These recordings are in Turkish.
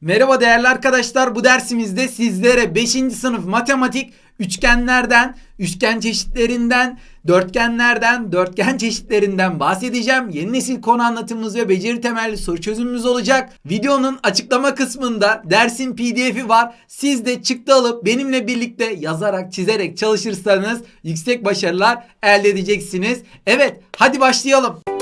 Merhaba değerli arkadaşlar. Bu dersimizde sizlere 5. sınıf matematik üçgenlerden, üçgen çeşitlerinden, dörtgenlerden, dörtgen çeşitlerinden bahsedeceğim. Yeni nesil konu anlatımımız ve beceri temelli soru çözümümüz olacak. Videonun açıklama kısmında dersin pdf'i var. Siz de çıktı alıp benimle birlikte yazarak, çizerek çalışırsanız yüksek başarılar elde edeceksiniz. Evet, hadi başlayalım.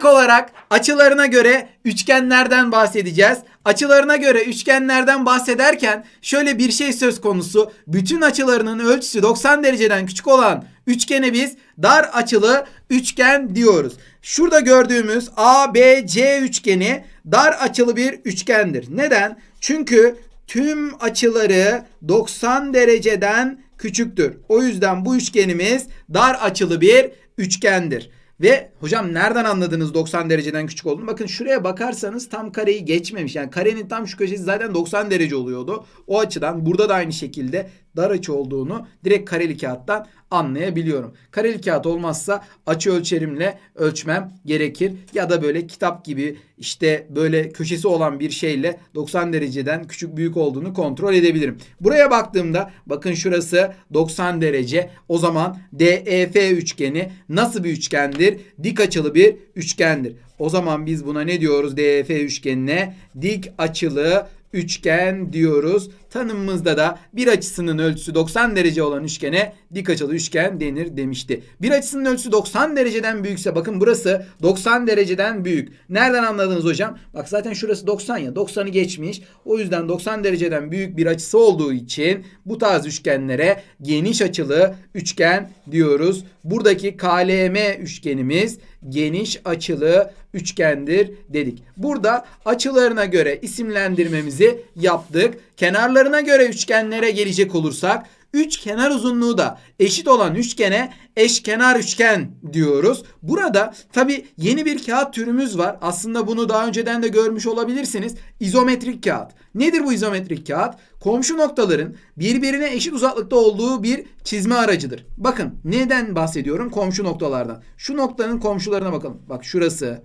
İlk olarak açılarına göre üçgenlerden bahsedeceğiz. Açılarına göre üçgenlerden bahsederken şöyle bir şey söz konusu. Bütün açılarının ölçüsü 90 dereceden küçük olan üçgene biz dar açılı üçgen diyoruz. Şurada gördüğümüz ABC üçgeni dar açılı bir üçgendir. Neden? Çünkü tüm açıları 90 dereceden küçüktür. O yüzden bu üçgenimiz dar açılı bir üçgendir. Ve hocam nereden anladınız 90 dereceden küçük olduğunu? Bakın şuraya bakarsanız tam kareyi geçmemiş. Yani karenin tam şu köşesi zaten 90 derece oluyordu. O açıdan burada da aynı şekilde dar açı olduğunu direkt kareli kağıttan anlayabiliyorum. Kareli kağıt olmazsa açı ölçerimle ölçmem gerekir. Ya da böyle kitap gibi işte böyle köşesi olan bir şeyle 90 dereceden küçük büyük olduğunu kontrol edebilirim. Buraya baktığımda bakın şurası 90 derece. O zaman DEF üçgeni nasıl bir üçgendir? Dik açılı bir üçgendir. O zaman biz buna ne diyoruz DEF üçgenine? Dik açılı üçgen diyoruz. Tanımımızda da bir açısının ölçüsü 90 derece olan üçgene dik açılı üçgen denir demişti. Bir açısının ölçüsü 90 dereceden büyükse bakın burası 90 dereceden büyük. Nereden anladınız hocam? Bak zaten şurası 90 ya 90'ı geçmiş. O yüzden 90 dereceden büyük bir açısı olduğu için bu tarz üçgenlere geniş açılı üçgen diyoruz. Buradaki KLM üçgenimiz geniş açılı üçgendir dedik. Burada açılarına göre isimlendirmemizi yaptık. Kenarlarına göre üçgenlere gelecek olursak üç kenar uzunluğu da eşit olan üçgene eşkenar üçgen diyoruz. Burada tabi yeni bir kağıt türümüz var. Aslında bunu daha önceden de görmüş olabilirsiniz. İzometrik kağıt. Nedir bu izometrik kağıt? Komşu noktaların birbirine eşit uzaklıkta olduğu bir çizme aracıdır. Bakın neden bahsediyorum? Komşu noktalardan. Şu noktanın komşularına bakalım. Bak şurası,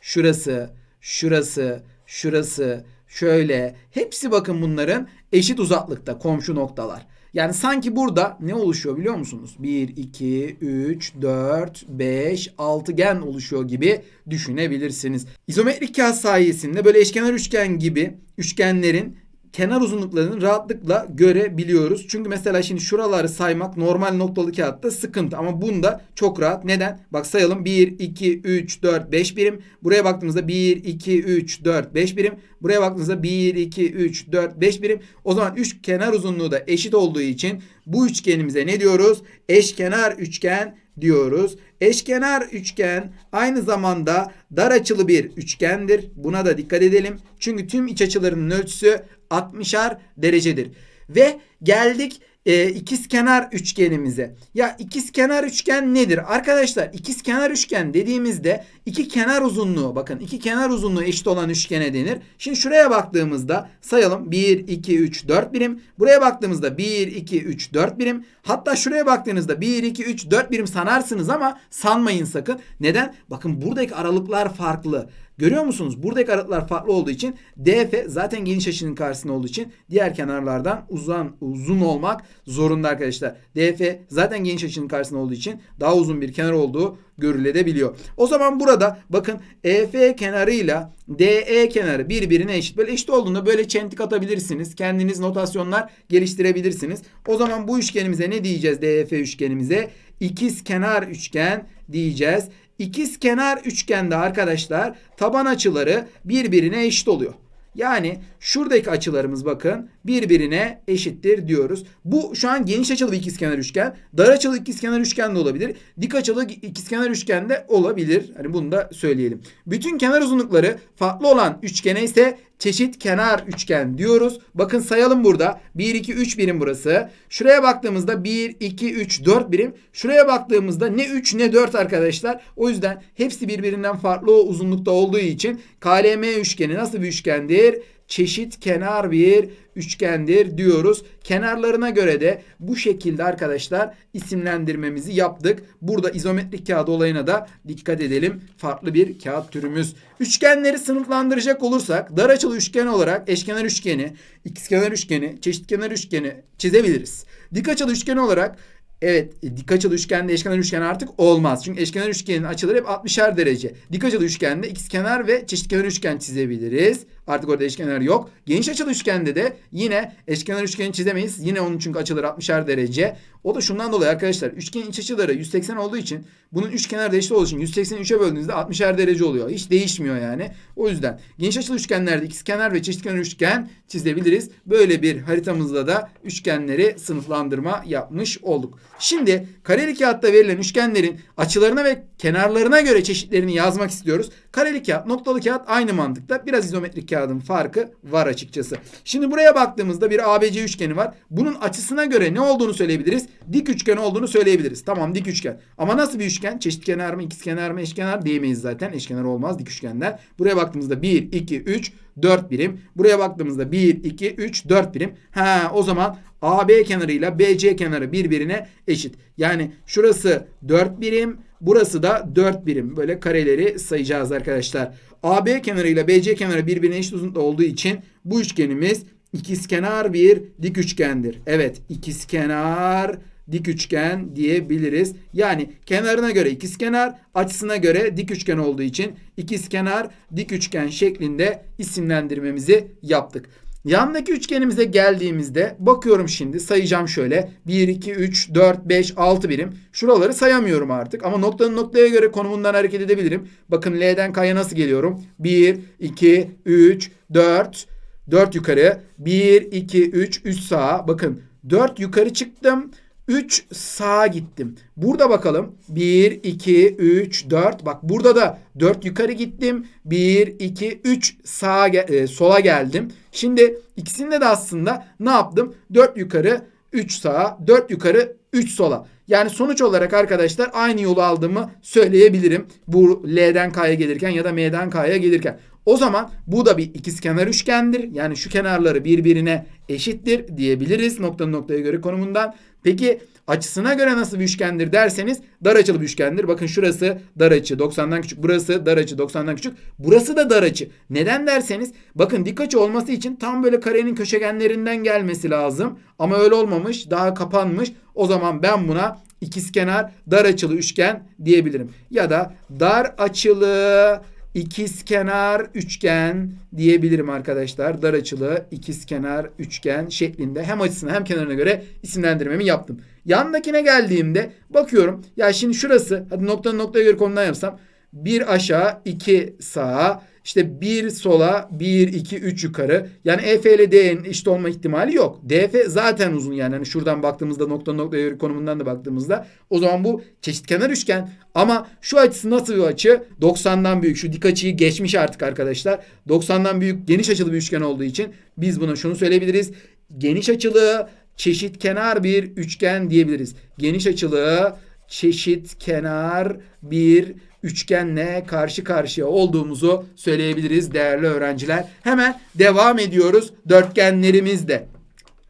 şurası, şurası, şurası, şöyle. Hepsi bakın bunların eşit uzaklıkta komşu noktalar. Yani sanki burada ne oluşuyor biliyor musunuz? 1, 2, 3, 4, 5, altıgen oluşuyor gibi düşünebilirsiniz. İzometrik kağıt sayesinde böyle eşkenar üçgen gibi üçgenlerin kenar uzunluklarını rahatlıkla görebiliyoruz. Çünkü mesela şimdi şuraları saymak normal noktalı kağıtta sıkıntı ama bunda çok rahat. Neden? Bak sayalım 1, 2, 3, 4, 5 birim. Buraya baktığımızda 1, 2, 3, 4, 5 birim. Buraya baktığımızda 1, 2, 3, 4, 5 birim. O zaman üç kenar uzunluğu da eşit olduğu için bu üçgenimize ne diyoruz? Eşkenar üçgen diyoruz. Eşkenar üçgen aynı zamanda dar açılı bir üçgendir. Buna da dikkat edelim. Çünkü tüm iç açılarının ölçüsü 60'ar derecedir. Ve geldik e, ikizkenar üçgenimize. Ya ikizkenar üçgen nedir? Arkadaşlar ikizkenar üçgen dediğimizde iki kenar uzunluğu bakın iki kenar uzunluğu eşit olan üçgene denir. Şimdi şuraya baktığımızda sayalım 1, 2, 3, 4 birim. Buraya baktığımızda 1, 2, 3, 4 birim. Hatta şuraya baktığınızda 1, 2, 3, 4 birim sanarsınız ama sanmayın sakın. Neden? Bakın buradaki aralıklar farklı. Görüyor musunuz? Buradaki aralıklar farklı olduğu için DF zaten geniş açının karşısında olduğu için diğer kenarlardan uzun uzun olmak zorunda arkadaşlar. DF zaten geniş açının karşısında olduğu için daha uzun bir kenar olduğu görülebiliyor. O zaman burada bakın EF kenarıyla DE kenarı birbirine eşit. Böyle eşit olduğunda böyle çentik atabilirsiniz. Kendiniz notasyonlar geliştirebilirsiniz. O zaman bu üçgenimize ne diyeceğiz DEF üçgenimize? İkiz kenar üçgen diyeceğiz. İkiz kenar üçgende arkadaşlar taban açıları birbirine eşit oluyor. Yani şuradaki açılarımız bakın birbirine eşittir diyoruz. Bu şu an geniş açılı bir ikizkenar üçgen. Dar açılı ikizkenar üçgen de olabilir. Dik açılı ikizkenar üçgen de olabilir. Hani bunu da söyleyelim. Bütün kenar uzunlukları farklı olan üçgene ise çeşit kenar üçgen diyoruz. Bakın sayalım burada. 1, 2, 3 birim burası. Şuraya baktığımızda 1, 2, 3, 4 birim. Şuraya baktığımızda ne 3 ne 4 arkadaşlar. O yüzden hepsi birbirinden farklı o uzunlukta olduğu için KLM üçgeni nasıl bir üçgendir? Çeşit kenar bir üçgendir diyoruz. Kenarlarına göre de bu şekilde arkadaşlar isimlendirmemizi yaptık. Burada izometrik kağıt olayına da dikkat edelim. Farklı bir kağıt türümüz. Üçgenleri sınıflandıracak olursak dar açılı üçgen olarak eşkenar üçgeni, ikizkenar üçgeni, çeşitkenar üçgeni çizebiliriz. Dik açılı üçgen olarak Evet dik açılı üçgende eşkenar üçgen artık olmaz. Çünkü eşkenar üçgenin açıları hep 60'er derece. Dik açılı üçgende ikizkenar ve çeşitkenar üçgen çizebiliriz. Artık orada eşkenar yok. Geniş açılı üçgende de yine eşkenar üçgeni çizemeyiz. Yine onun çünkü açıları 60'er derece. O da şundan dolayı arkadaşlar üçgenin iç açıları 180 olduğu için bunun üç kenar eşit olduğu için 180'i 3'e böldüğünüzde 60'er derece oluyor. Hiç değişmiyor yani. O yüzden geniş açılı üçgenlerde ikizkenar ve çeşitkenar üçgen çizebiliriz. Böyle bir haritamızda da üçgenleri sınıflandırma yapmış olduk. Şimdi kareli kağıtta verilen üçgenlerin açılarına ve kenarlarına göre çeşitlerini yazmak istiyoruz. Kareli kağıt, noktalı kağıt aynı mantıkta. Biraz izometrik kağıdın farkı var açıkçası. Şimdi buraya baktığımızda bir ABC üçgeni var. Bunun açısına göre ne olduğunu söyleyebiliriz? Dik üçgen olduğunu söyleyebiliriz. Tamam dik üçgen. Ama nasıl bir üçgen? Çeşitkenar mı, ikizkenar mı, eşkenar diyemeyiz zaten. Eşkenar olmaz dik üçgenler. Buraya baktığımızda 1, 2, 3, 4 birim. Buraya baktığımızda 1, 2, 3, 4 birim. Ha o zaman AB kenarıyla BC kenarı birbirine eşit. Yani şurası 4 birim, burası da 4 birim. Böyle kareleri sayacağız arkadaşlar. AB kenarıyla BC kenarı birbirine eşit uzunlukta olduğu için bu üçgenimiz ikizkenar bir dik üçgendir. Evet, ikizkenar dik üçgen diyebiliriz. Yani kenarına göre ikizkenar, açısına göre dik üçgen olduğu için ikizkenar dik üçgen şeklinde isimlendirmemizi yaptık. Yandaki üçgenimize geldiğimizde bakıyorum şimdi sayacağım şöyle 1, 2, 3, 4, 5, 6 birim. Şuraları sayamıyorum artık ama noktanın noktaya göre konumundan hareket edebilirim. Bakın L'den K'ya nasıl geliyorum? 1, 2, 3, 4, 4 yukarı, 1, 2, 3, 3 sağa. Bakın 4 yukarı çıktım. 3 sağa gittim. Burada bakalım. 1, 2, 3, 4. Bak burada da 4 yukarı gittim. 1, 2, 3 sağa e, sola geldim. Şimdi ikisinde de aslında ne yaptım? 4 yukarı, 3 sağa, 4 yukarı, 3 sola. Yani sonuç olarak arkadaşlar aynı yolu aldığımı söyleyebilirim. Bu L'den K'ya gelirken ya da M'den K'ya gelirken. O zaman bu da bir ikizkenar üçgendir. Yani şu kenarları birbirine eşittir diyebiliriz noktanın noktaya göre konumundan. Peki açısına göre nasıl bir üçgendir derseniz dar açılı bir üçgendir. Bakın şurası dar açı 90'dan küçük. Burası dar açı 90'dan küçük. Burası da dar açı. Neden derseniz bakın dik açı olması için tam böyle karenin köşegenlerinden gelmesi lazım. Ama öyle olmamış. Daha kapanmış. O zaman ben buna ikizkenar dar açılı üçgen diyebilirim. Ya da dar açılı ikizkenar üçgen diyebilirim arkadaşlar. Dar açılı ikizkenar üçgen şeklinde hem açısına hem kenarına göre isimlendirmemi yaptım. Yandakine geldiğimde bakıyorum ya şimdi şurası hadi noktanın noktaya göre konudan yapsam bir aşağı iki sağa işte bir sola bir iki üç yukarı. Yani EF ile D'nin eşit olma ihtimali yok. DF zaten uzun yani. yani şuradan baktığımızda nokta göre konumundan da baktığımızda o zaman bu çeşitkenar üçgen. Ama şu açısı nasıl bir açı? 90'dan büyük. Şu dik açıyı geçmiş artık arkadaşlar. 90'dan büyük geniş açılı bir üçgen olduğu için biz buna şunu söyleyebiliriz. Geniş açılı çeşit kenar bir üçgen diyebiliriz. Geniş açılı çeşit kenar bir üçgenle karşı karşıya olduğumuzu söyleyebiliriz değerli öğrenciler. Hemen devam ediyoruz dörtgenlerimizde.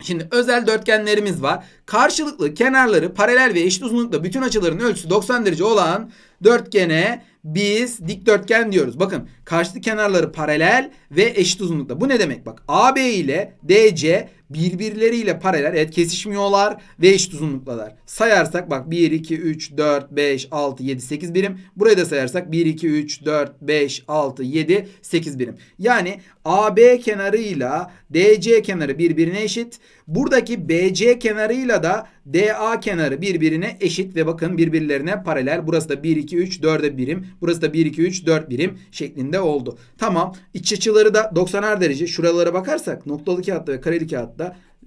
Şimdi özel dörtgenlerimiz var. Karşılıklı kenarları paralel ve eşit uzunlukta bütün açıların ölçüsü 90 derece olan dörtgene biz dikdörtgen diyoruz. Bakın karşılıklı kenarları paralel ve eşit uzunlukta. Bu ne demek? Bak AB ile DC birbirleriyle paralel. Evet kesişmiyorlar ve eşit uzunluktalar. Sayarsak bak 1, 2, 3, 4, 5, 6, 7, 8 birim. Burayı da sayarsak 1, 2, 3, 4, 5, 6, 7, 8 birim. Yani AB kenarıyla DC kenarı birbirine eşit. Buradaki BC kenarıyla da DA kenarı birbirine eşit ve bakın birbirlerine paralel. Burası da 1, 2, 3, 4'e birim. Burası da 1, 2, 3, 4 birim şeklinde oldu. Tamam. İç açıları da 90'ar derece. Şuralara bakarsak noktalı kağıtta ve kareli kağıtta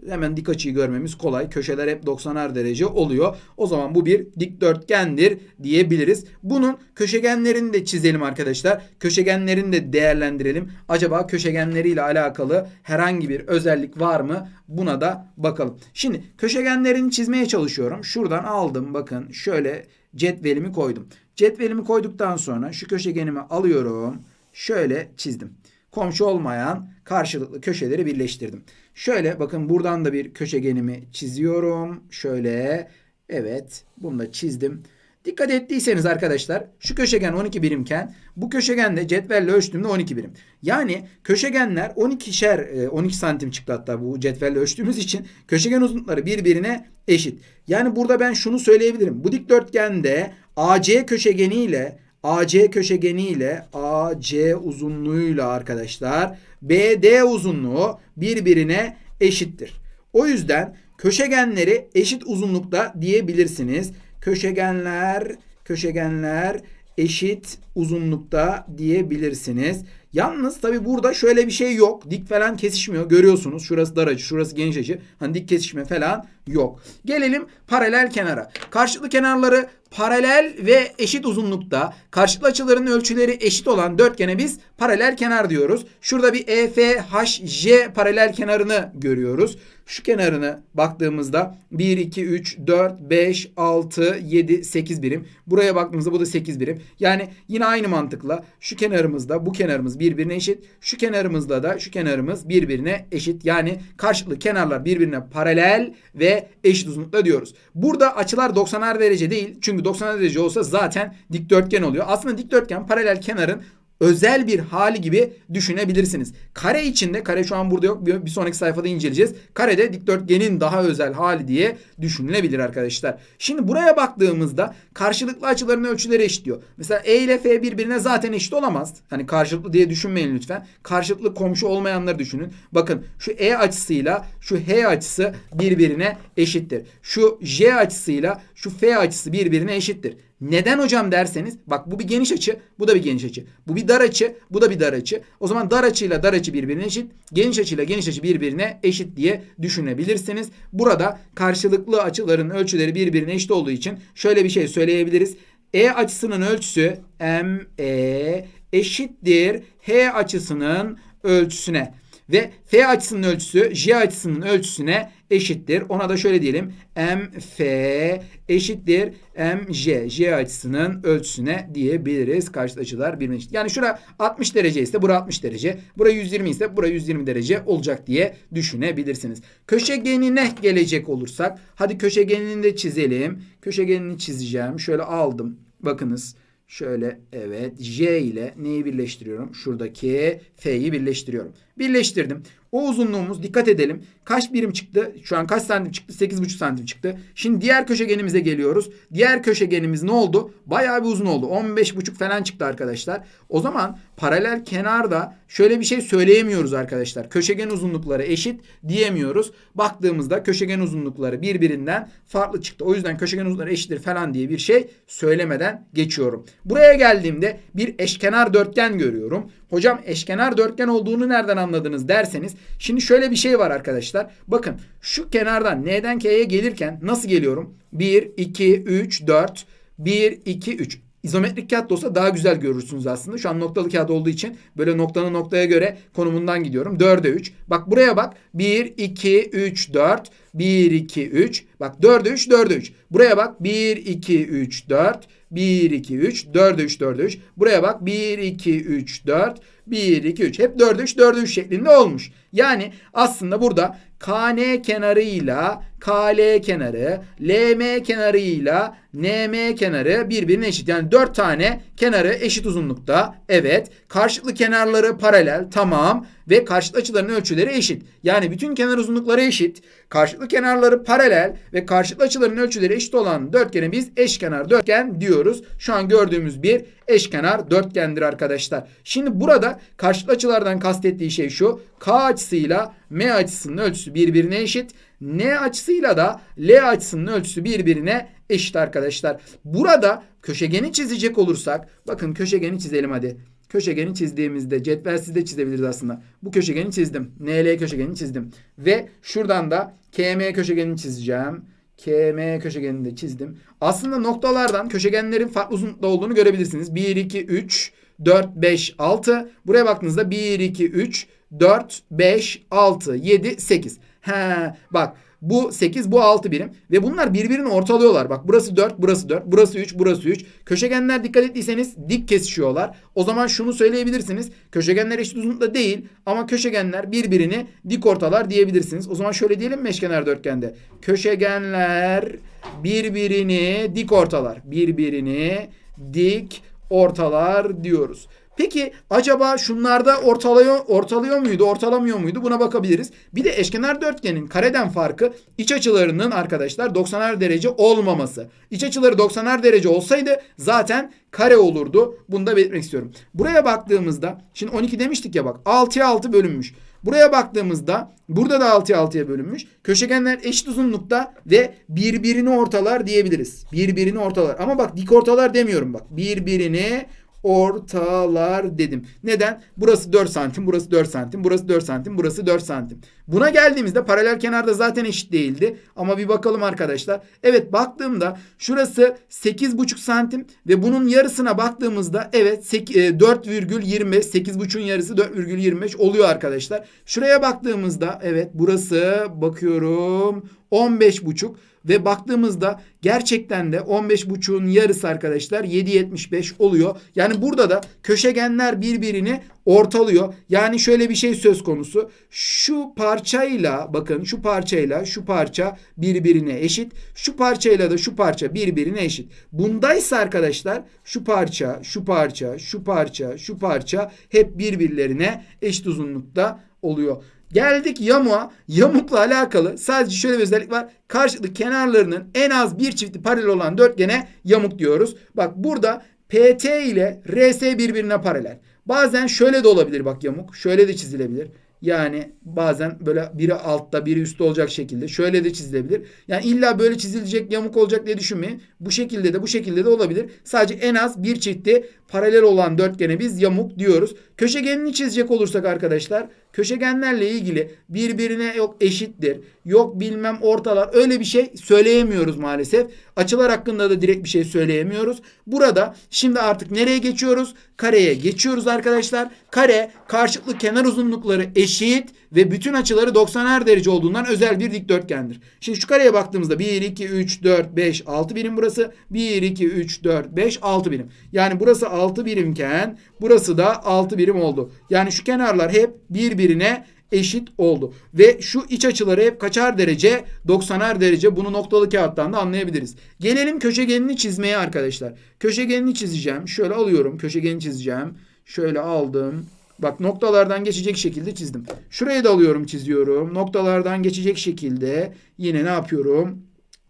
hemen dik açıyı görmemiz kolay. Köşeler hep 90'ar derece oluyor. O zaman bu bir dikdörtgendir diyebiliriz. Bunun köşegenlerini de çizelim arkadaşlar. Köşegenlerini de değerlendirelim. Acaba köşegenleriyle alakalı herhangi bir özellik var mı? Buna da bakalım. Şimdi köşegenlerini çizmeye çalışıyorum. Şuradan aldım bakın şöyle cetvelimi koydum. Cetvelimi koyduktan sonra şu köşegenimi alıyorum. Şöyle çizdim. Komşu olmayan karşılıklı köşeleri birleştirdim. Şöyle bakın buradan da bir köşegenimi çiziyorum. Şöyle evet bunu da çizdim. Dikkat ettiyseniz arkadaşlar şu köşegen 12 birimken bu köşegen de cetvelle ölçtüğümde 12 birim. Yani köşegenler 12'şer 12 santim çıktı hatta bu cetvelle ölçtüğümüz için köşegen uzunlukları birbirine eşit. Yani burada ben şunu söyleyebilirim. Bu dikdörtgende AC köşegeni ile AC köşegeni ile AC uzunluğuyla arkadaşlar BD uzunluğu birbirine eşittir. O yüzden köşegenleri eşit uzunlukta diyebilirsiniz. Köşegenler, köşegenler eşit uzunlukta diyebilirsiniz. Yalnız tabi burada şöyle bir şey yok. Dik falan kesişmiyor. Görüyorsunuz. Şurası dar açı, şurası geniş açı. Hani dik kesişme falan yok. Gelelim paralel kenara. Karşılıklı kenarları paralel ve eşit uzunlukta karşılıklı açıların ölçüleri eşit olan dörtgene biz paralel kenar diyoruz. Şurada bir EFHJ paralel kenarını görüyoruz. Şu kenarını baktığımızda 1, 2, 3, 4, 5, 6, 7, 8 birim. Buraya baktığımızda bu da 8 birim. Yani yine aynı mantıkla şu kenarımızda bu kenarımız birbirine eşit. Şu kenarımızla da şu kenarımız birbirine eşit. Yani karşılıklı kenarlar birbirine paralel ve eşit uzunlukta diyoruz. Burada açılar 90'ar derece değil. Çünkü 90 derece olsa zaten dikdörtgen oluyor. Aslında dikdörtgen paralel kenarın özel bir hali gibi düşünebilirsiniz. Kare içinde, kare şu an burada yok. Bir, sonraki sayfada inceleyeceğiz. Karede dikdörtgenin daha özel hali diye düşünülebilir arkadaşlar. Şimdi buraya baktığımızda karşılıklı açıların ölçüleri eşitliyor. Mesela E ile F birbirine zaten eşit olamaz. Hani karşılıklı diye düşünmeyin lütfen. Karşılıklı komşu olmayanları düşünün. Bakın şu E açısıyla şu H açısı birbirine eşittir. Şu J açısıyla şu F açısı birbirine eşittir. Neden hocam derseniz bak bu bir geniş açı bu da bir geniş açı. Bu bir dar açı bu da bir dar açı. O zaman dar açıyla dar açı birbirine eşit. Geniş açıyla geniş açı birbirine eşit diye düşünebilirsiniz. Burada karşılıklı açıların ölçüleri birbirine eşit olduğu için şöyle bir şey söyleyebiliriz. E açısının ölçüsü ME eşittir H açısının ölçüsüne. Ve F açısının ölçüsü J açısının ölçüsüne eşittir. Ona da şöyle diyelim. MF eşittir MJ. J açısının ölçüsüne diyebiliriz. Karşıt açılar birbirine eşit. Yani şura 60 derece ise bura 60 derece. Bura 120 ise bura 120 derece olacak diye düşünebilirsiniz. Köşegenine gelecek olursak. Hadi köşegenini de çizelim. Köşegenini çizeceğim. Şöyle aldım. Bakınız. Şöyle evet J ile neyi birleştiriyorum? Şuradaki F'yi birleştiriyorum. Birleştirdim. O uzunluğumuz dikkat edelim. Kaç birim çıktı? Şu an kaç santim çıktı? 8,5 santim çıktı. Şimdi diğer köşegenimize geliyoruz. Diğer köşegenimiz ne oldu? Bayağı bir uzun oldu. 15,5 falan çıktı arkadaşlar. O zaman paralel kenarda şöyle bir şey söyleyemiyoruz arkadaşlar. Köşegen uzunlukları eşit diyemiyoruz. Baktığımızda köşegen uzunlukları birbirinden farklı çıktı. O yüzden köşegen uzunlukları eşittir falan diye bir şey söylemeden geçiyorum. Buraya geldiğimde bir eşkenar dörtgen görüyorum. Hocam eşkenar dörtgen olduğunu nereden anladınız derseniz. Şimdi şöyle bir şey var arkadaşlar. Bakın şu kenardan N'den K'ye gelirken nasıl geliyorum? 1, 2, 3, 4, 1, 2, 3. İzometrik kağıt olsa daha güzel görürsünüz aslında. Şu an noktalı kağıt olduğu için böyle noktanın noktaya göre konumundan gidiyorum. 4'e 3. Bak buraya bak. 1, 2, 3, 4. 1, 2, 3. Bak 4'e 3, 4'e 3. Buraya bak. 1, 2, 3, 4. 1, 2, 3. 4'e 3, 4'e 3. Buraya bak. 1, 2, 3, 4. 1, 2, 3. Hep 4'e 3, 4'e 3 şeklinde olmuş. Yani aslında burada KN kenarıyla KL kenarı, LM kenarıyla NM kenarı birbirine eşit. Yani 4 tane kenarı eşit uzunlukta. Evet. Karşılıklı kenarları paralel. Tamam. Ve karşılıklı açıların ölçüleri eşit. Yani bütün kenar uzunlukları eşit. Karşılıklı kenarları paralel ve karşılıklı açıların ölçüleri eşit olan dörtgene biz eşkenar dörtgen diyoruz. Şu an gördüğümüz bir eşkenar dörtgendir arkadaşlar. Şimdi burada karşılıklı açılardan kastettiği şey şu. K açısıyla M açısının ölçüsü birbirine eşit. N açısıyla da L açısının ölçüsü birbirine eşit arkadaşlar. Burada köşegeni çizecek olursak bakın köşegeni çizelim hadi. Köşegeni çizdiğimizde cetvelsiz de çizebiliriz aslında. Bu köşegeni çizdim. NL köşegenini çizdim. Ve şuradan da KM köşegenini çizeceğim. KM köşegenini de çizdim. Aslında noktalardan köşegenlerin farklı uzunlukta olduğunu görebilirsiniz. 1, 2, 3, 4, 5, 6. Buraya baktığınızda 1, 2, 3, 4, 5, 6, 7, 8. He, bak Bu 8 bu 6 birim. Ve bunlar birbirini ortalıyorlar. Bak burası 4 burası 4 burası 3 burası 3. Köşegenler dikkat ettiyseniz dik kesişiyorlar. O zaman şunu söyleyebilirsiniz. Köşegenler eşit uzunlukta değil ama köşegenler birbirini dik ortalar diyebilirsiniz. O zaman şöyle diyelim mi dörtgende? Köşegenler birbirini dik ortalar. Birbirini dik ortalar diyoruz. Peki acaba şunlarda ortalıyor, ortalıyor muydu, ortalamıyor muydu? Buna bakabiliriz. Bir de eşkenar dörtgenin kareden farkı iç açılarının arkadaşlar 90'ar derece olmaması. İç açıları 90'ar derece olsaydı zaten kare olurdu. Bunu da belirtmek istiyorum. Buraya baktığımızda şimdi 12 demiştik ya bak 6'ya 6 bölünmüş. Buraya baktığımızda burada da 6'ya 6'ya bölünmüş. Köşegenler eşit uzunlukta ve birbirini ortalar diyebiliriz. Birbirini ortalar. Ama bak dik ortalar demiyorum bak. Birbirini ortalar dedim. Neden? Burası 4 santim, burası 4 santim, burası 4 santim, burası 4 santim. Buna geldiğimizde paralel kenarda zaten eşit değildi. Ama bir bakalım arkadaşlar. Evet baktığımda şurası 8,5 santim ve bunun yarısına baktığımızda evet 4,25 8,5'un yarısı 4,25 oluyor arkadaşlar. Şuraya baktığımızda evet burası bakıyorum 15,5 ve baktığımızda gerçekten de 15,5'un yarısı arkadaşlar 7,75 oluyor. Yani burada da köşegenler birbirini ortalıyor. Yani şöyle bir şey söz konusu. Şu parçayla bakın şu parçayla şu parça birbirine eşit. Şu parçayla da şu parça birbirine eşit. Bundaysa arkadaşlar şu parça, şu parça, şu parça, şu parça hep birbirlerine eşit uzunlukta oluyor. Geldik yamuğa. Yamukla alakalı sadece şöyle bir özellik var. Karşılıklı kenarlarının en az bir çifti paralel olan dörtgene yamuk diyoruz. Bak burada PT ile RS birbirine paralel. Bazen şöyle de olabilir bak yamuk. Şöyle de çizilebilir. Yani bazen böyle biri altta biri üstte olacak şekilde şöyle de çizilebilir. Yani illa böyle çizilecek yamuk olacak diye düşünmeyin. Bu şekilde de bu şekilde de olabilir. Sadece en az bir çifti paralel olan dörtgene biz yamuk diyoruz. Köşegenini çizecek olursak arkadaşlar köşegenlerle ilgili birbirine yok eşittir, yok bilmem ortalar öyle bir şey söyleyemiyoruz maalesef. Açılar hakkında da direkt bir şey söyleyemiyoruz. Burada şimdi artık nereye geçiyoruz? Kareye geçiyoruz arkadaşlar. Kare karşılıklı kenar uzunlukları eşit ve bütün açıları 90'er derece olduğundan özel bir dikdörtgendir. Şimdi şu kareye baktığımızda 1, 2, 3, 4, 5, 6 birim burası. 1, 2, 3, 4, 5, 6 birim. Yani burası 6 birimken burası da 6 birim oldu. Yani şu kenarlar hep birbirine eşit oldu. Ve şu iç açıları hep kaçar derece? 90'ar derece. Bunu noktalı kağıttan da anlayabiliriz. Gelelim köşegenini çizmeye arkadaşlar. Köşegenini çizeceğim. Şöyle alıyorum. Köşegenini çizeceğim. Şöyle aldım. Bak noktalardan geçecek şekilde çizdim. Şurayı da alıyorum çiziyorum. Noktalardan geçecek şekilde yine ne yapıyorum?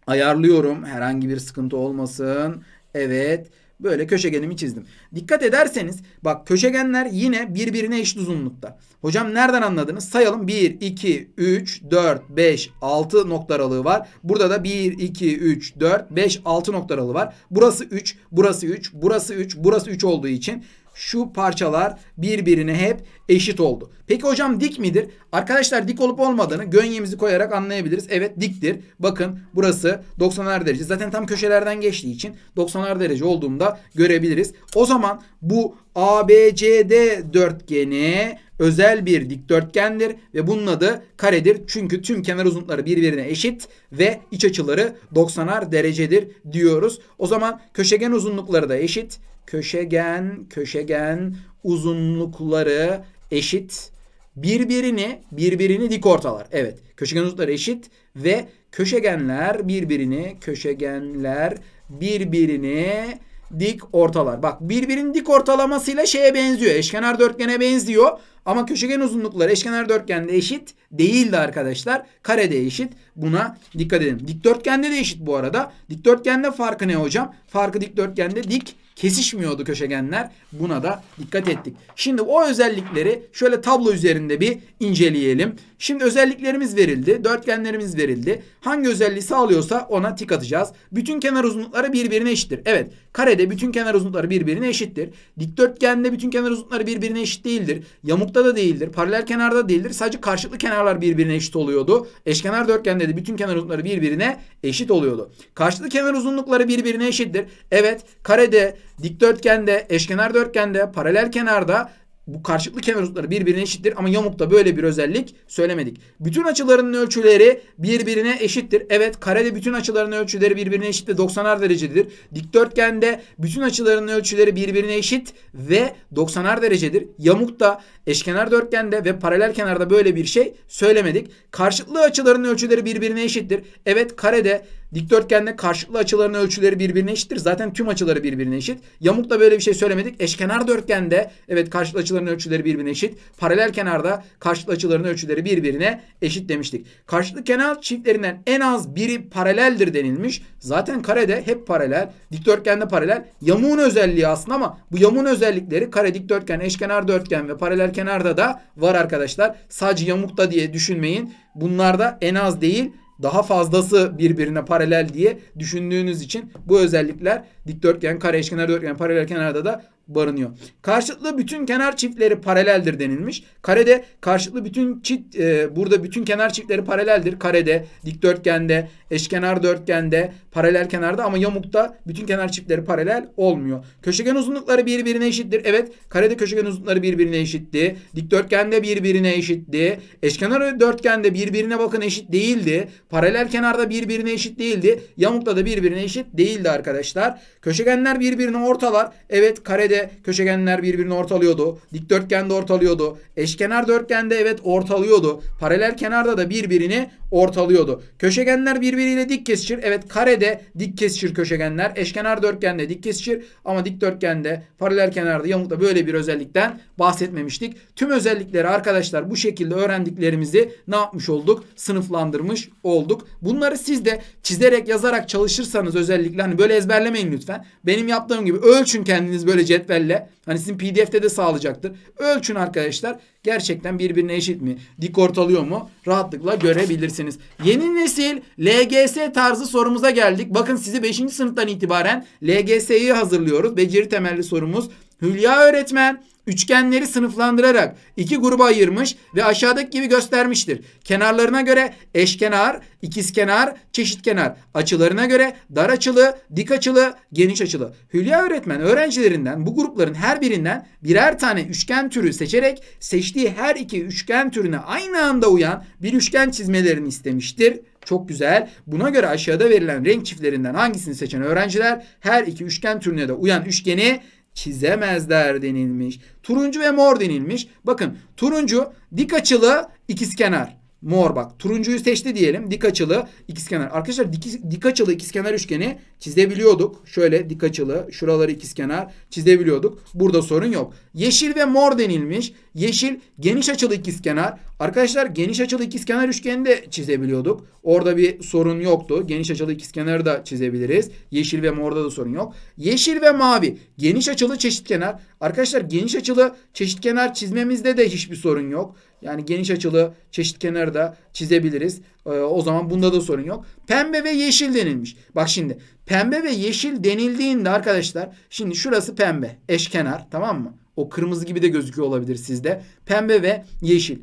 Ayarlıyorum. Herhangi bir sıkıntı olmasın. Evet. Böyle köşegenimi çizdim. Dikkat ederseniz bak köşegenler yine birbirine eşit uzunlukta. Hocam nereden anladınız? Sayalım 1, 2, 3, 4, 5, 6 nokta aralığı var. Burada da 1, 2, 3, 4, 5, 6 nokta aralığı var. Burası 3, burası 3, burası 3, burası 3 olduğu için şu parçalar birbirine hep eşit oldu. Peki hocam dik midir? Arkadaşlar dik olup olmadığını gönyemizi koyarak anlayabiliriz. Evet diktir. Bakın burası 90'ar derece. Zaten tam köşelerden geçtiği için 90'ar derece olduğunda görebiliriz. O zaman bu ABCD dörtgeni özel bir dikdörtgendir ve bunun adı karedir. Çünkü tüm kenar uzunlukları birbirine eşit ve iç açıları 90'ar derecedir diyoruz. O zaman köşegen uzunlukları da eşit. Köşegen, köşegen uzunlukları eşit. Birbirini, birbirini dik ortalar. Evet, köşegen uzunlukları eşit ve köşegenler birbirini, köşegenler birbirini dik ortalar. Bak birbirinin dik ortalamasıyla şeye benziyor. Eşkenar dörtgene benziyor. Ama köşegen uzunlukları eşkenar dörtgende eşit değildi arkadaşlar. Karede eşit. Buna dikkat edin. Dikdörtgende de eşit bu arada. Dikdörtgende farkı ne hocam? Farkı dikdörtgende dik kesişmiyordu köşegenler. Buna da dikkat ettik. Şimdi o özellikleri şöyle tablo üzerinde bir inceleyelim. Şimdi özelliklerimiz verildi. Dörtgenlerimiz verildi. Hangi özelliği sağlıyorsa ona tik atacağız. Bütün kenar uzunlukları birbirine eşittir. Evet. Karede bütün kenar uzunlukları birbirine eşittir. Dikdörtgende bütün kenar uzunlukları birbirine eşit değildir. Yamukta da değildir. Paralel kenarda da değildir. Sadece karşılıklı kenarlar birbirine eşit oluyordu. Eşkenar dörtgende de bütün kenar uzunlukları birbirine eşit oluyordu. Karşılıklı kenar uzunlukları birbirine eşittir. Evet. Karede, dikdörtgende, eşkenar dörtgende, paralel kenarda bu karşılıklı kenar uzunlukları birbirine eşittir ama yamukta böyle bir özellik söylemedik. Bütün açılarının ölçüleri birbirine eşittir. Evet karede bütün açıların ölçüleri birbirine eşit ve 90'ar derecedir. Dikdörtgende bütün açıların ölçüleri birbirine eşit ve 90'ar derecedir. Yamukta, eşkenar dörtgende ve paralel kenarda böyle bir şey söylemedik. Karşılıklı açıların ölçüleri birbirine eşittir. Evet karede Dikdörtgende karşılıklı açıların ölçüleri birbirine eşittir. Zaten tüm açıları birbirine eşit. Yamukta böyle bir şey söylemedik. Eşkenar dörtgende evet karşılıklı açıların ölçüleri birbirine eşit. Paralel kenarda karşılıklı açıların ölçüleri birbirine eşit demiştik. Karşılıklı kenar çiftlerinden en az biri paraleldir denilmiş. Zaten karede hep paralel. Dikdörtgende paralel. Yamuğun özelliği aslında ama bu yamuğun özellikleri kare, dikdörtgen, eşkenar dörtgen ve paralel kenarda da var arkadaşlar. Sadece yamukta diye düşünmeyin. Bunlarda en az değil daha fazlası birbirine paralel diye düşündüğünüz için bu özellikler dikdörtgen, kare, eşkenar dörtgen, paralel kenarda da barınıyor. Karşılıklı bütün kenar çiftleri paraleldir denilmiş. Karede karşılıklı bütün çift e, burada bütün kenar çiftleri paraleldir. Karede, dikdörtgende, eşkenar dörtgende, paralel kenarda ama yamukta bütün kenar çiftleri paralel olmuyor. Köşegen uzunlukları birbirine eşittir. Evet, karede köşegen uzunlukları birbirine eşitti. Dikdörtgende birbirine eşitti. Eşkenar dörtgende birbirine bakın eşit değildi. Paralel kenarda birbirine eşit değildi. Yamukta da birbirine eşit değildi arkadaşlar. Köşegenler birbirini ortalar. Evet, karede köşegenler birbirini ortalıyordu. Dikdörtgende ortalıyordu. Eşkenar dörtgende evet ortalıyordu. Paralel kenarda da birbirini ortalıyordu. Köşegenler birbiriyle dik kesişir. Evet karede dik kesişir köşegenler. Eşkenar dörtgende dik kesişir ama dikdörtgende paralel kenarda yamukta böyle bir özellikten bahsetmemiştik. Tüm özellikleri arkadaşlar bu şekilde öğrendiklerimizi ne yapmış olduk? Sınıflandırmış olduk. Bunları siz de çizerek yazarak çalışırsanız özellikle hani böyle ezberlemeyin lütfen. Benim yaptığım gibi ölçün kendiniz böyle cetvelle. Hani sizin pdf'te de sağlayacaktır. Ölçün arkadaşlar. Gerçekten birbirine eşit mi? Dik ortalıyor mu? Rahatlıkla görebilirsiniz. Yeni nesil LGS tarzı sorumuza geldik. Bakın sizi 5. sınıftan itibaren LGS'yi hazırlıyoruz. Beceri temelli sorumuz. Hülya öğretmen üçgenleri sınıflandırarak iki gruba ayırmış ve aşağıdaki gibi göstermiştir. Kenarlarına göre eşkenar, ikizkenar, çeşitkenar, açılarına göre dar açılı, dik açılı, geniş açılı. Hülya öğretmen öğrencilerinden bu grupların her birinden birer tane üçgen türü seçerek seçtiği her iki üçgen türüne aynı anda uyan bir üçgen çizmelerini istemiştir. Çok güzel. Buna göre aşağıda verilen renk çiftlerinden hangisini seçen öğrenciler her iki üçgen türüne de uyan üçgeni çizemezler denilmiş. Turuncu ve mor denilmiş. Bakın turuncu dik açılı ikizkenar. Mor bak turuncuyu seçti diyelim dik açılı ikizkenar. Arkadaşlar dik, dik açılı ikizkenar üçgeni çizebiliyorduk. Şöyle dik açılı şuraları ikizkenar çizebiliyorduk. Burada sorun yok. Yeşil ve mor denilmiş. Yeşil geniş açılı ikizkenar. Arkadaşlar geniş açılı ikizkenar üçgeni de çizebiliyorduk. Orada bir sorun yoktu. Geniş açılı ikizkenarı da çizebiliriz. Yeşil ve morda da sorun yok. Yeşil ve mavi geniş açılı çeşitkenar. Arkadaşlar geniş açılı çeşitkenar çizmemizde de hiçbir sorun yok. Yani geniş açılı çeşitkenarı da çizebiliriz. Ee, o zaman bunda da sorun yok. Pembe ve yeşil denilmiş. Bak şimdi pembe ve yeşil denildiğinde arkadaşlar şimdi şurası pembe eşkenar tamam mı? O kırmızı gibi de gözüküyor olabilir sizde. Pembe ve yeşil.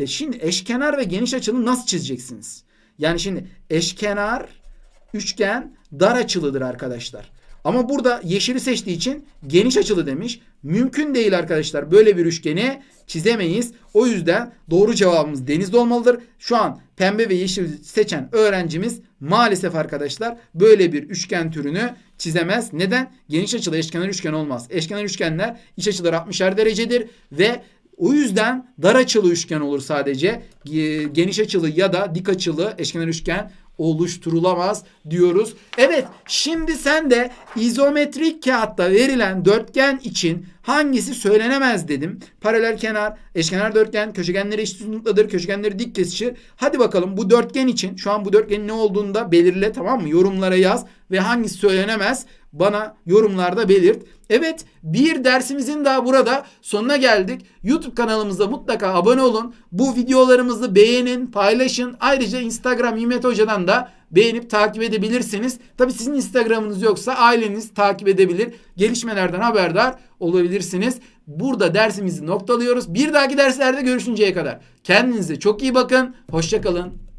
E şimdi eşkenar ve geniş açılı nasıl çizeceksiniz? Yani şimdi eşkenar üçgen dar açılıdır arkadaşlar. Ama burada yeşili seçtiği için geniş açılı demiş. Mümkün değil arkadaşlar. Böyle bir üçgeni çizemeyiz. O yüzden doğru cevabımız denizde olmalıdır. Şu an pembe ve yeşil seçen öğrencimiz maalesef arkadaşlar böyle bir üçgen türünü çizemez. Neden? Geniş açılı eşkenar üçgen olmaz. Eşkenar üçgenler iç açıları 60'er derecedir ve o yüzden dar açılı üçgen olur sadece. Geniş açılı ya da dik açılı eşkenar üçgen oluşturulamaz diyoruz. Evet şimdi sen de izometrik kağıtta verilen dörtgen için hangisi söylenemez dedim. Paralel kenar, eşkenar dörtgen, köşegenleri eşit uzunluktadır, köşegenleri dik kesişir. Hadi bakalım bu dörtgen için şu an bu dörtgenin ne olduğunu da belirle tamam mı? Yorumlara yaz ve hangisi söylenemez bana yorumlarda belirt. Evet bir dersimizin daha burada sonuna geldik. YouTube kanalımıza mutlaka abone olun. Bu videolarımızı beğenin, paylaşın. Ayrıca Instagram Himmet Hoca'dan da beğenip takip edebilirsiniz. Tabi sizin Instagram'ınız yoksa aileniz takip edebilir. Gelişmelerden haberdar olabilirsiniz. Burada dersimizi noktalıyoruz. Bir dahaki derslerde görüşünceye kadar. Kendinize çok iyi bakın. Hoşçakalın.